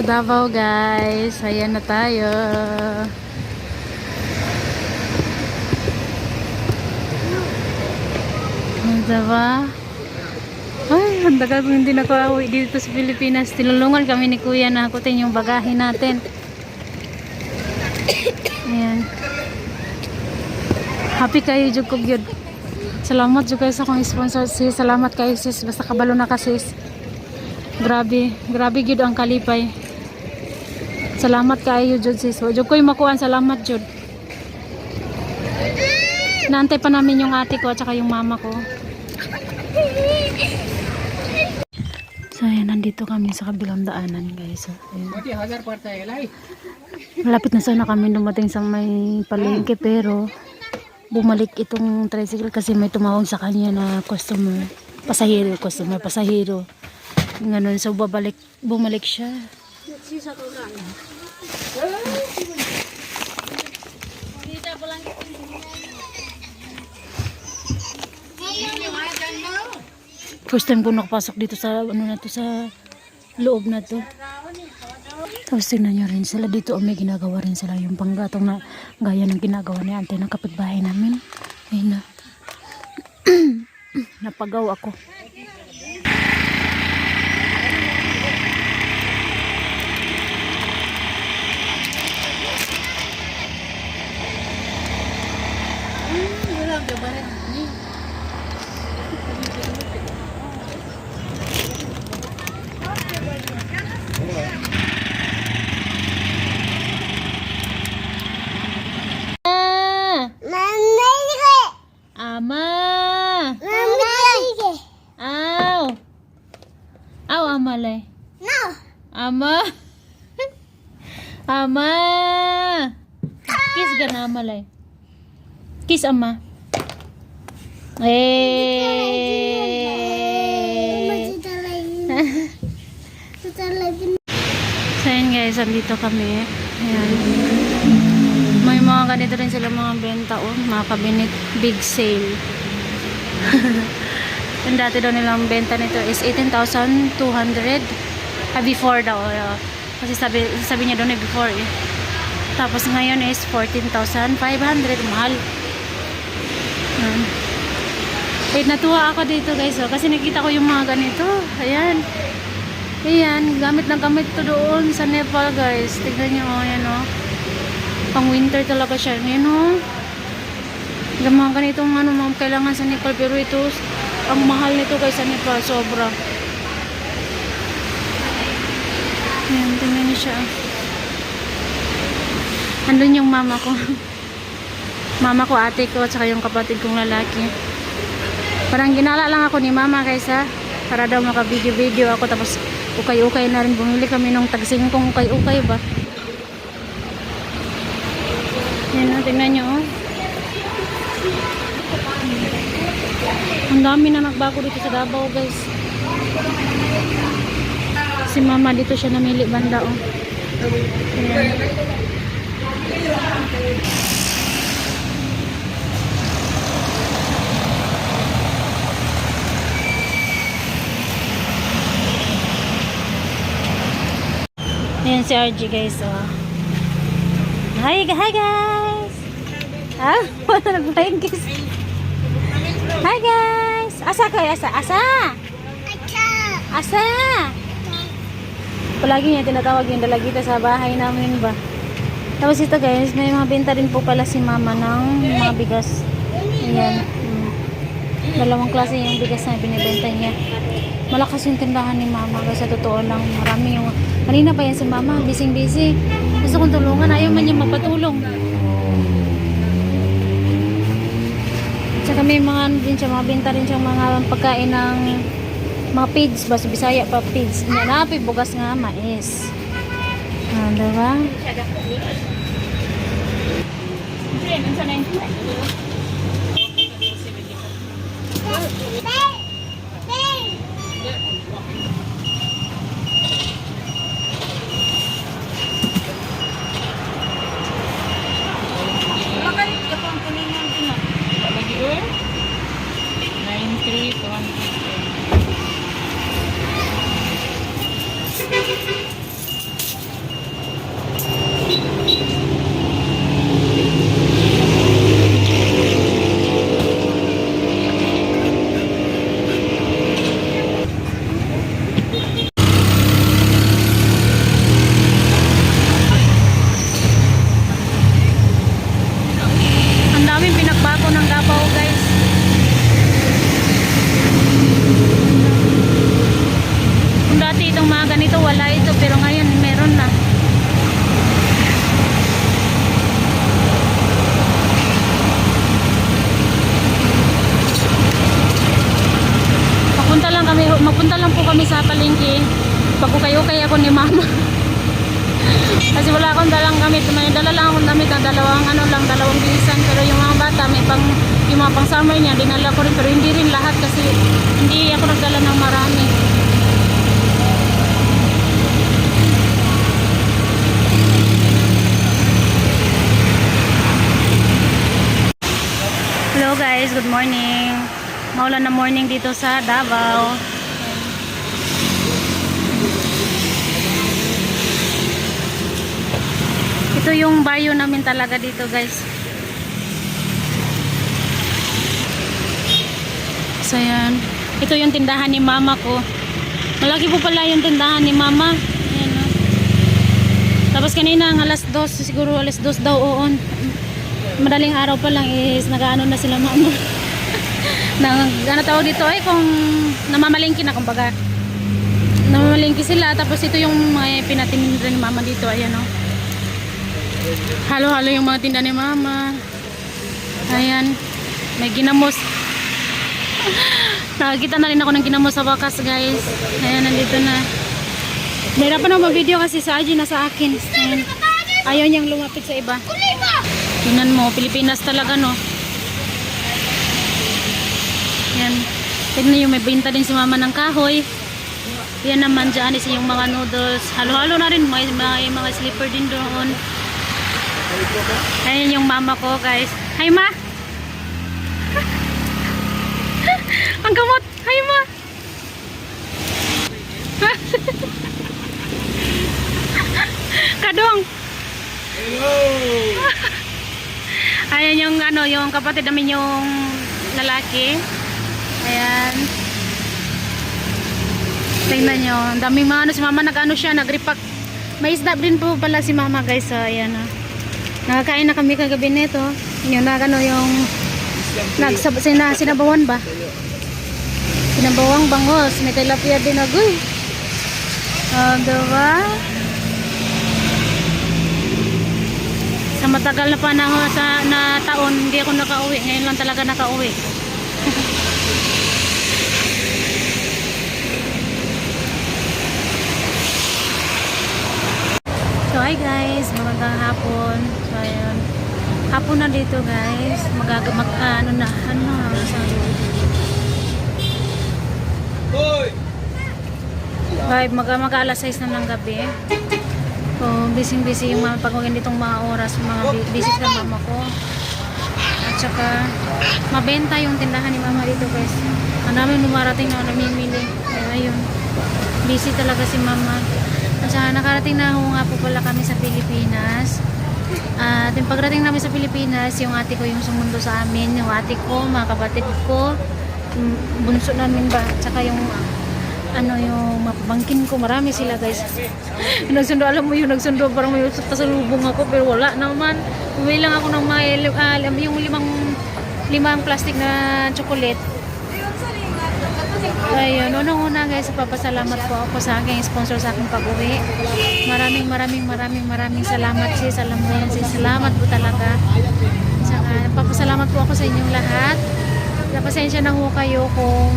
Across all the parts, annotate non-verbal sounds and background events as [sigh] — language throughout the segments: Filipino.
To Davao guys. Ayan na tayo. Ang ba? Ay, ang tagal ko hindi nakauwi dito sa Pilipinas. Tinulungan kami ni Kuya na hakutin yung bagahe natin. Ayan. Happy kayo, Jug Kugyod. Salamat Jug kayo sa akong sponsor sis. Salamat kayo sis. Basta kabalo na ka sis. Grabe, grabe gyud ang kalipay. Salamat kayo jud sis. Wa jud ko'y makuan salamat jud. Naantay pa namin yung ate ko at saka yung mama ko. So ayan, nandito kami sa kabilang daanan guys. So, ayan. Malapit na sana kami dumating sa may palengke pero bumalik itong tricycle kasi may tumawag sa kanya na customer. Pasahero, customer, pasahero. Ganun, so babalik, bumalik siya. First time ko nakapasok dito sa ano na to sa loob na to. Tapos tingnan nyo rin sila dito oh, may ginagawa rin sila yung panggatong na gaya ng ginagawa ni ante ng kapitbahay namin. Ayun na. [clears throat] Napagaw ako. Ah! Ama! Aw! Aw, amalay. Ama! ama! Kiss ka na, amalay. Kiss, ama. Eh! [laughs] So yun guys, andito kami. Ayan. May mga ganito rin sila mga benta oh, mga cabinet big sale. [laughs] Yung dati daw nilang benta nito is 18,200 ah, before daw. ah. kasi sabi, sabi niya doon eh before eh. Tapos ngayon is 14,500. Mahal. Ayan. Wait, natuwa ako dito guys. Oh, kasi nakita ko yung mga ganito. Ayan. Ayan, gamit na gamit to doon sa Nepal guys. Tignan nyo, oh, ayan oh. Pang winter talaga siya. Ayan oh. Yung mga ganitong ano, mga kailangan sa Nepal. Pero ito, ang mahal nito guys sa Nepal. Sobra. Ayan, tingnan niyo siya. Andun yung mama ko. [laughs] mama ko, ate ko, at saka yung kapatid kong lalaki. Parang ginala lang ako ni mama kaysa para daw maka-video-video ako tapos ukay-ukay na rin bumili kami nung tagsing kong ukay-ukay ba yan o, tingnan nyo oh. ang dami na nagbago dito sa Davao guys si mama dito siya namili banda oh. Ayan. Ayan si RG guys, oh. Hi, hi guys! Ah, [laughs] wala nag-flying kiss. Hi guys! Asa kayo? Asa? Asa? Asa? Palagi niya tinatawag yung dalagita sa bahay namin ba. Tapos ito guys, may mga benta rin po pala si mama ng mga bigas. Ayan. Mm. Dalawang klase yung bigas na binibenta niya malakas yung tindahan ni mama. Kasi totoo lang marami yung kanina pa yan si mama bising busy gusto kong tulungan ayaw man niya mapatulong. Tsaka may mga ano din siya mga binta rin siyang mga pagkain ng mga pids basta bisaya pa pids nanapi bugas nga mais. Ah, diba Nandiyan, nandiyan na yung 3, 1, 2, kami sa palengke. Pagkukay-ukay ako ni mama. [laughs] Kasi wala akong dalang gamit. May dala lang akong damit na dalawang ano lang, dalawang bilisan. Pero yung mga bata, may pang, yung mga pang summer niya, dinala ko rin. Pero hindi rin lahat kasi hindi ako nagdala ng marami. Hello guys, good morning. Maulan na morning dito sa Davao. Ito yung baryo namin talaga dito guys. So yan. Ito yung tindahan ni mama ko. Malaki po pala yung tindahan ni mama. Ayan o. Tapos kanina ang alas dos, siguro alas dos daw oon. Madaling araw pa lang is nagaano na sila mama. [laughs] Nang, ano tawag dito ay kung namamalingki na kumbaga. Namamalingki sila tapos ito yung mga pinatininda ni mama dito ayan o. Halo-halo yung mga tinda ni mama. Ayan. May ginamos. Nakakita na rin ako ng ginamos sa wakas guys. Ayan, nandito na. Nahirapan ako mag-video kasi sa Aji na sa akin. Ayan. Ayaw niyang lumapit sa iba. Tingnan mo, Pilipinas talaga no. Yan. Tignan nyo, may binta din si mama ng kahoy. Yan naman dyan is yung mga noodles. Halo-halo na rin, may, may mga slipper din doon. Ayan yung mama ko guys. Hi ma! [laughs] Ang gamot! Hi ma! [laughs] Kadong! [laughs] Ayan yung ano, yung kapatid namin yung lalaki. Ayan. Tingnan nyo. Ang daming mga ano si mama nag-ano siya, nag-repack. May isda din po pala si mama guys. So, ayan o. Nakakain na kami kagabi nito. Yun na ano yung nagsab sina, sinabawan ba? Sinabawang bangos. May tilapia din agoy. Oh, diba? Sa matagal na panahon sa na taon, hindi ako nakauwi. Ngayon lang talaga nakauwi. [laughs] so hi guys, magandang hapon. So ayun. Hapon na dito guys. Mag, mag ano na, ano, sa Vibe, mag, mag alas 6 na ng gabi. So, busy-busy yung mga pag ditong mga oras, mga busy sa mama ko. At saka, mabenta yung tindahan ni mama dito guys. Ang dami lumarating na namimili. Kaya ayun, busy talaga si mama. At saka nakarating na ho nga po pala kami sa Pilipinas. At yung pagrating namin sa Pilipinas, yung ate ko yung sumundo sa amin, yung ate ko, mga kapatid ko, bunso namin ba, at saka yung ano yung mapabangkin ko, marami sila guys. [laughs] Nagsundo, alam mo yung nagsundo, parang may pasalubong ako, pero wala naman. Bumili lang ako ng mga, ah, yung limang, limang plastic na chocolate. Ayun, unang-una guys, papasalamat po ako sa aking sponsor sa aking pag-uwi. Maraming, maraming, maraming, maraming salamat sis. Alam mo yan sis, salamat po talaga. Saka, papasalamat po ako sa inyong lahat. Napasensya na ho kayo kung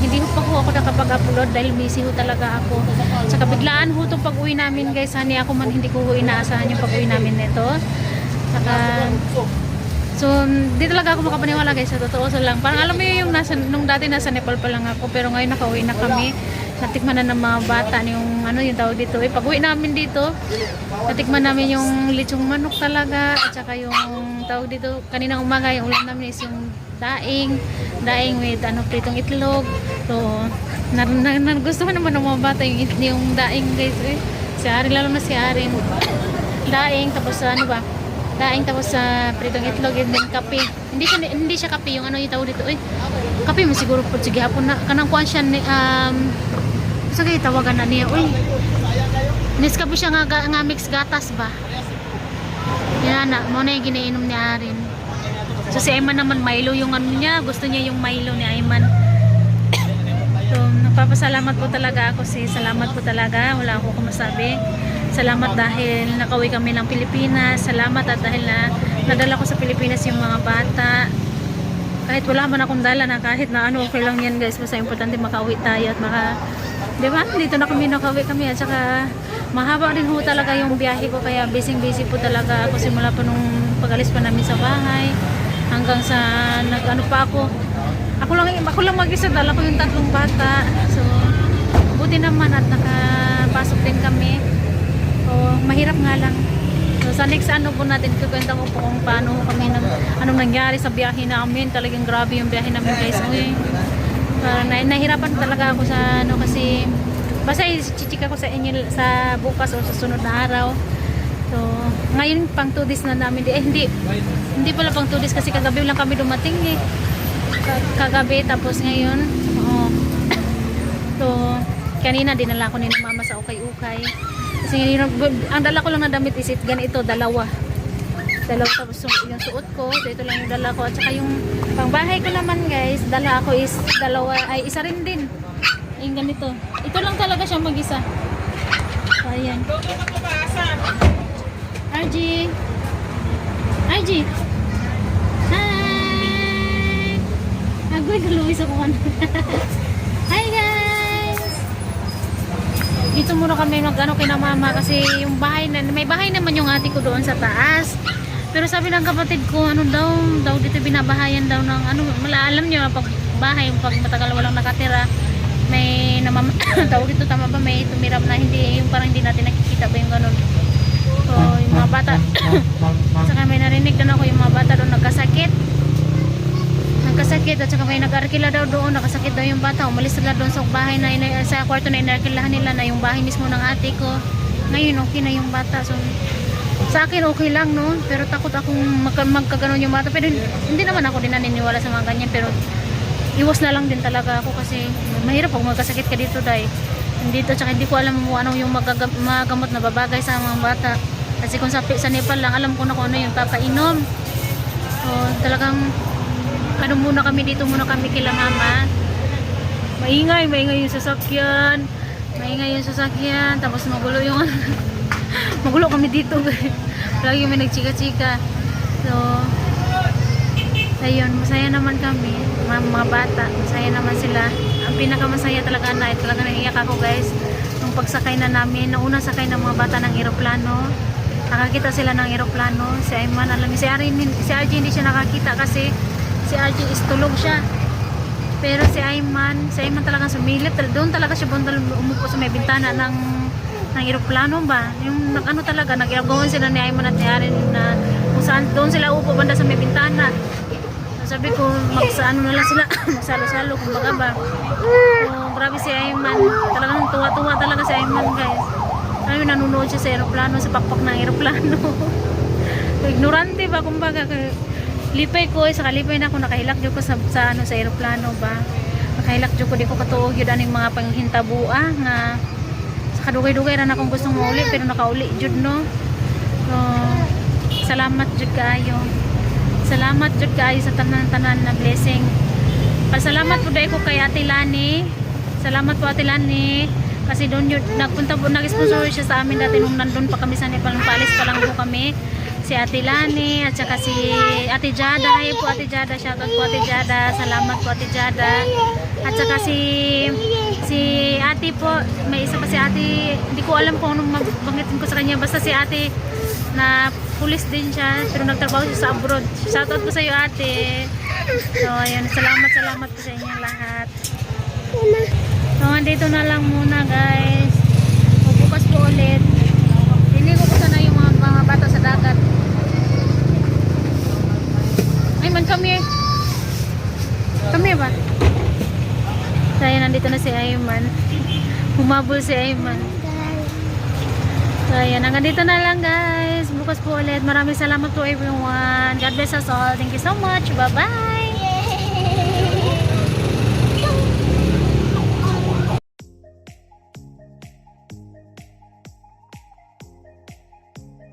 hindi ho pa ho ako nakapag-upload dahil busy ho talaga ako. Saka biglaan ho itong pag-uwi namin guys. Hani ako man hindi ko ho inaasahan yung pag-uwi namin nito. Saka, So, di talaga ako makapaniwala guys, sa totoo sa lang. Parang alam mo yun, yung nasa, nung dati nasa Nepal pa lang ako, pero ngayon nakauwi na kami. Natikman na ng mga bata yung ano yung tawag dito. Eh, pag uwi namin dito, natikman namin yung lechong manok talaga, at saka yung tawag dito, kaninang umaga yung ulam namin is yung daing, daing with ano, pritong itlog. So, na, na, nagustuhan naman ng mga bata yung, yung daing guys. Eh. Si Ari, lalo na si Ari. daing, tapos ano ba, daing tapos sa pritong itlog and then kape. Hindi siya hindi siya kape yung ano yung tawag dito. Eh, kape mo siguro po sige hapon na kanang kuan siya ni um sa kay tawagan na niya. Uy. Nescafe siya nga, ga- nga mix gatas ba? Yan na, mo na yung giniinom ni Arin. So si Ayman naman Milo yung ano niya, gusto niya yung Milo ni Ayman. So, nagpapasalamat po talaga ako si salamat po talaga. Wala ako kumasabi. Salamat dahil nakauwi kami ng Pilipinas. Salamat at dahil na nadala ko sa Pilipinas yung mga bata. kahit wala man akong dala na kahit na ano okay lang yan guys. Basta importante makauwi tayo at maka di ba? Dito na kami nakauwi kami. At saka mahaba rin ho talaga yung biyahe ko. Kaya busy busy po talaga ako simula pa nung pag-alis pa namin sa bahay hanggang sa nag ano pa ako. Ako lang ako lang mag-isa. Dala ko yung tatlong bata. So buti naman at nakapasok din kami o mahirap nga lang So, sa next ano po natin, kukwenta ko po kung paano kami, nang, anong nangyari sa biyahe namin. Talagang grabe yung biyahe namin guys. Uy, parang na, nahirapan talaga ako sa ano kasi, basta chichika ko sa inyo sa bukas o sa sunod na araw. So, ngayon pang 2 days na namin. Eh, hindi, hindi pala pang 2 days kasi kagabi lang kami dumating eh. Ka- Kagabi, tapos ngayon, oo. [coughs] So, kanina dinala ko ni mama sa ukay-ukay. Kasi ang dala ko lang na damit is it, ganito, dalawa. Dalawa tapos yung, suot ko, so ito lang yung dala ko. At saka yung pangbahay ko naman guys, dala ko is dalawa, ay isa rin din. Yung ganito. Ito lang talaga siya mag-isa. So, ayan. RG! RG! Hi! Agoy, luwis ako kan. Hi guys! Dito muna kami mag ano kina mama kasi yung bahay na may bahay naman yung ate ko doon sa taas. Pero sabi ng kapatid ko ano daw daw dito binabahayan daw ng ano mala alam niyo pag bahay pag matagal walang nakatira may namam [coughs] tawag dito tama ba may tumirap na hindi yung parang hindi natin nakikita ba yung ganun. So yung mga bata [coughs] saka may narinig doon ako yung mga bata doon nagkasakit nagkasakit at saka may nag-arkila daw doon nakasakit daw yung bata. Umalis sila doon sa bahay na sa kwarto na inarkilahan nila na yung bahay mismo ng ate ko. Ngayon okay na yung bata. So sa akin okay lang no? Pero takot akong magka, magkaganon yung bata. Pero hindi naman ako din naniniwala sa mga ganyan pero iwas na lang din talaga ako kasi mahirap pag magkasakit ka dito dahil dito tsaka hindi ko alam kung anong yung magagam, mga gamot na babagay sa mga bata. Kasi kung sa, sa Nepal lang alam ko na kung ano yung papainom so talagang ano muna kami dito muna kami kila mama. Maingay maingay yung sasakyan. Maingay yung sasakyan tapos magulo yung [laughs] magulo kami dito. [laughs] Lagi may nagchika-chika. So ayun masaya naman kami. Mga, mga bata masaya naman sila. Ang pinakamasaya talaga na talaga naiyak ako guys. Nung pagsakay na namin unang sakay ng mga bata ng eroplano nakakita sila ng eroplano. Si Ayman alam niyo si Arin si RJ hindi siya nakakita kasi si RJ is tulog siya. Pero si Ayman si Ayman talaga sumilip doon talaga siya bundal umupo sa may bintana ng ng eroplano ba? Yung nag- ano talaga nag-iragawan sila ni Ayman at ni Arin na kung saan doon sila upo banda sa may bintana. So, sabi ko magsa ano na lang sila [coughs] magsalo-salo kumbaga ba? So, grabe si Ayman. Talagang tuwa-tuwa talaga si Ayman guys. Ay nanonood siya sa eroplano sa pakpak ng eroplano. [laughs] Ignorante ba kumbaga lipay ko sa kalipay na ako. Nakahilak jud ko sa, sa ano sa eroplano ba? Nakahilak jud ko di ko katuog yun aning mga panghintabua nga sa kadugay-dugay ra na akong gustong mauli pero nakauli jud no? So salamat jud kaayo. Salamat jud kaayo sa tanan-tanan na blessing. Pasalamat po dahil ko kay Ate Lani. Salamat po Ate Lani. Kasi doon yun, nagpunta po, nag-sponsor siya sa amin dati nung nandun pa kami sa Nepal, palis pa lang po kami si Ate Lani at saka si Ate Jada. Hi po Ate Jada. Shoutout po Ate Jada. Salamat po Ate Jada. At saka si si Ate po may isa pa si Ate. Hindi ko alam kung anong mabanggitin ko sa kanya. Basta si Ate na pulis din siya pero nagtrabaho siya sa abroad. Shoutout po sa iyo Ate. So ayun. Salamat salamat po sa inyo lahat. So andito na lang muna guys. Bukas po ulit Liligo ko sana yung mga, mga bata sa dagat. Ay man, come here. Come here ba? So, ayan, nandito na si Ayman. Humabol si Ayman. So, ayan, hanggang dito na lang guys. Bukas po ulit. Maraming salamat po everyone. God bless us all. Thank you so much. Bye-bye.